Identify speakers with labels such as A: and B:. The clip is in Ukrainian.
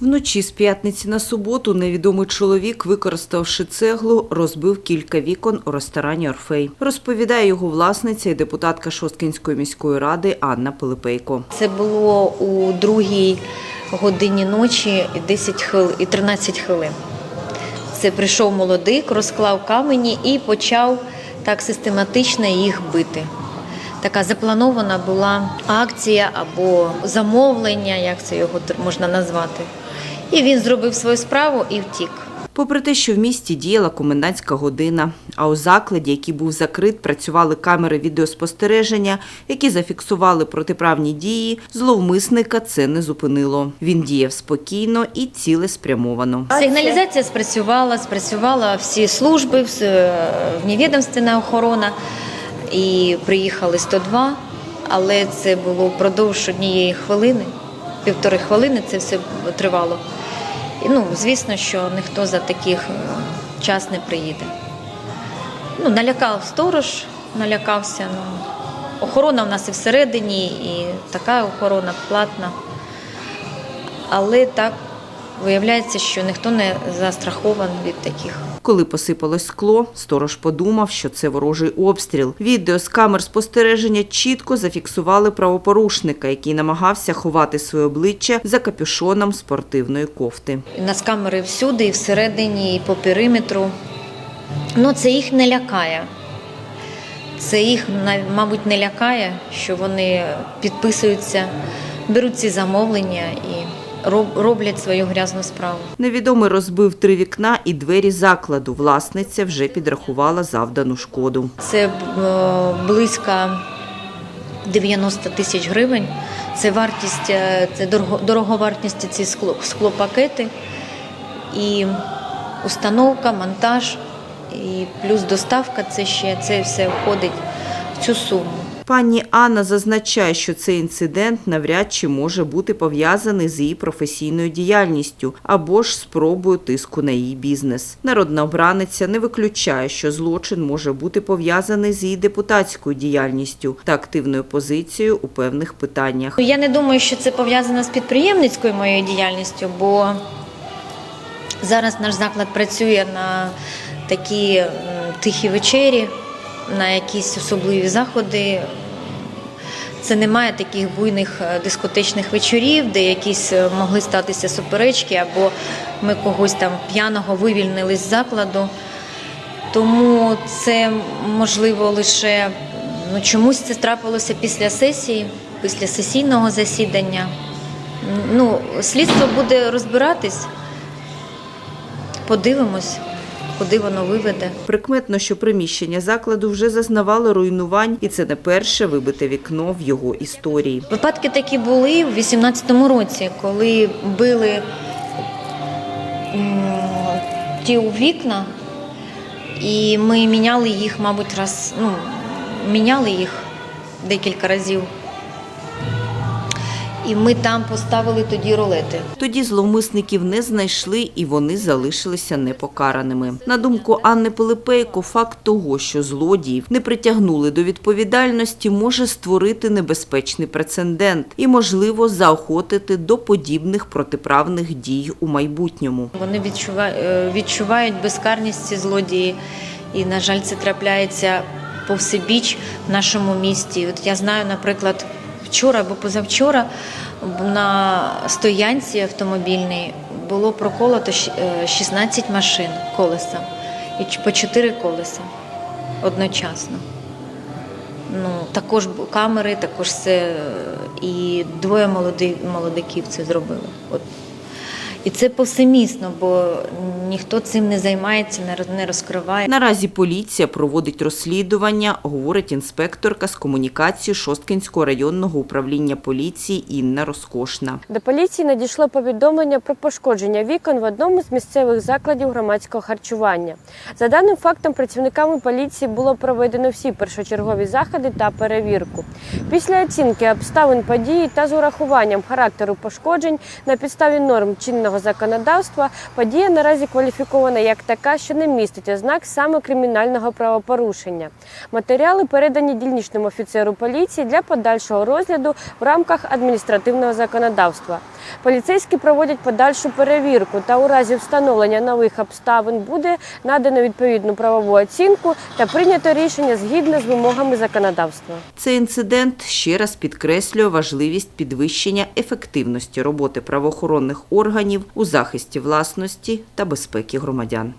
A: Вночі з п'ятниці на суботу невідомий чоловік, використавши цеглу, розбив кілька вікон у ресторані Орфей. Розповідає його власниця і депутатка Шосткинської міської ради Анна Пилипейко.
B: Це було у другій годині ночі і 10 хвил... і 13 хвилин. Це прийшов молодик, розклав камені і почав так систематично їх бити. Така запланована була акція або замовлення, як це його можна назвати. І він зробив свою справу і втік.
A: Попри те, що в місті діяла комендантська година, а у закладі, який був закрит, працювали камери відеоспостереження, які зафіксували протиправні дії, зловмисника це не зупинило. Він діяв спокійно і цілеспрямовано.
B: Сигналізація спрацювала, спрацювала всі служби, е, вневідомственна охорона і приїхали 102, але це було впродовж однієї хвилини, півтори хвилини це все тривало. І, ну, звісно, що ніхто за таких е, час не приїде. Ну, налякав сторож, налякався. Ну, охорона в нас і всередині, і така охорона платна. Але так виявляється, що ніхто не застрахований від таких.
A: Коли посипалось скло, сторож подумав, що це ворожий обстріл. Відео з камер спостереження чітко зафіксували правопорушника, який намагався ховати своє обличчя за капюшоном спортивної кофти.
B: Нас камери всюди, і всередині, і по периметру. Ну, це їх не лякає. Це їх, мабуть, не лякає, що вони підписуються, беруть ці замовлення і роблять свою грязну справу.
A: Невідомий розбив три вікна і двері закладу. Власниця вже підрахувала завдану шкоду.
B: Це е, близько 90 тисяч гривень. Це вартість, е, це дорого, дороговартісті ці скло, склопакети і установка, монтаж, і плюс доставка. Це ще це все входить в цю суму.
A: Пані Анна зазначає, що цей інцидент навряд чи може бути пов'язаний з її професійною діяльністю або ж спробою тиску на її бізнес. Народна обраниця не виключає, що злочин може бути пов'язаний з її депутатською діяльністю та активною позицією у певних питаннях.
B: Ну, Я не думаю, що це пов'язано з підприємницькою моєю діяльністю, бо зараз наш заклад працює на такі тихі вечері, на якісь особливі заходи. Це немає таких буйних е, дискотечних вечорів, де якісь е, могли статися суперечки, або ми когось там п'яного вивільнили з закладу. Тому це можливо лише ну, чомусь це трапилося після сесії, після сесійного засідання. Ну, слідство буде розбиратись. Подивимось, куди воно виведе.
A: Прикметно, що приміщення закладу вже зазнавало руйнувань, і це не перше вибите вікно в його історії.
B: Випадки такі були в 18-му році, коли били ті у вікна, і ми міняли їх, мабуть, раз, ну, міняли їх декілька разів. І ми там поставили тоді ролети.
A: Тоді зловмисників не знайшли і вони залишилися непокараними. На думку Анни Пилипейко, факт того, що злодіїв не притягнули до відповідальності, може створити небезпечний прецедент і, можливо, заохотити до подібних протиправних дій у майбутньому.
B: Вони відчувають, відчувають безкарність ці злодії, і, на жаль, це трапляється повсебіч в нашому місті. От я знаю, наприклад, вчора або позавчора на стоянці автомобільній було проколото е, 16 машин колеса і по 4 колеса одночасно. Ну, також камери, також це е, і двоє молодих молодиків це зробили. От. І це повсемісно, бо ніхто цим не займається, не розкриває.
A: Наразі поліція проводить розслідування, говорить інспекторка з комунікації Шосткинського районного управління поліції Інна Розкошна.
C: До поліції надійшло повідомлення про пошкодження вікон в одному з місцевих закладів громадського харчування. За даним фактом, працівниками поліції було проведено всі першочергові заходи та перевірку. Після оцінки обставин події та з урахуванням характеру пошкоджень на підставі норм чинного законодавства, подія наразі кваліфікована як така, що не містить ознак саме кримінального правопорушення. Матеріали передані дільничному офіцеру поліції для подальшого розгляду в рамках адміністративного законодавства. Поліцейські проводять подальшу перевірку та у разі встановлення нових обставин буде надано відповідну правову оцінку та прийнято рішення згідно з вимогами законодавства.
A: Цей інцидент ще раз підкреслює важливість підвищення ефективності роботи правоохоронних органів у захисті власності та безпеки громадян.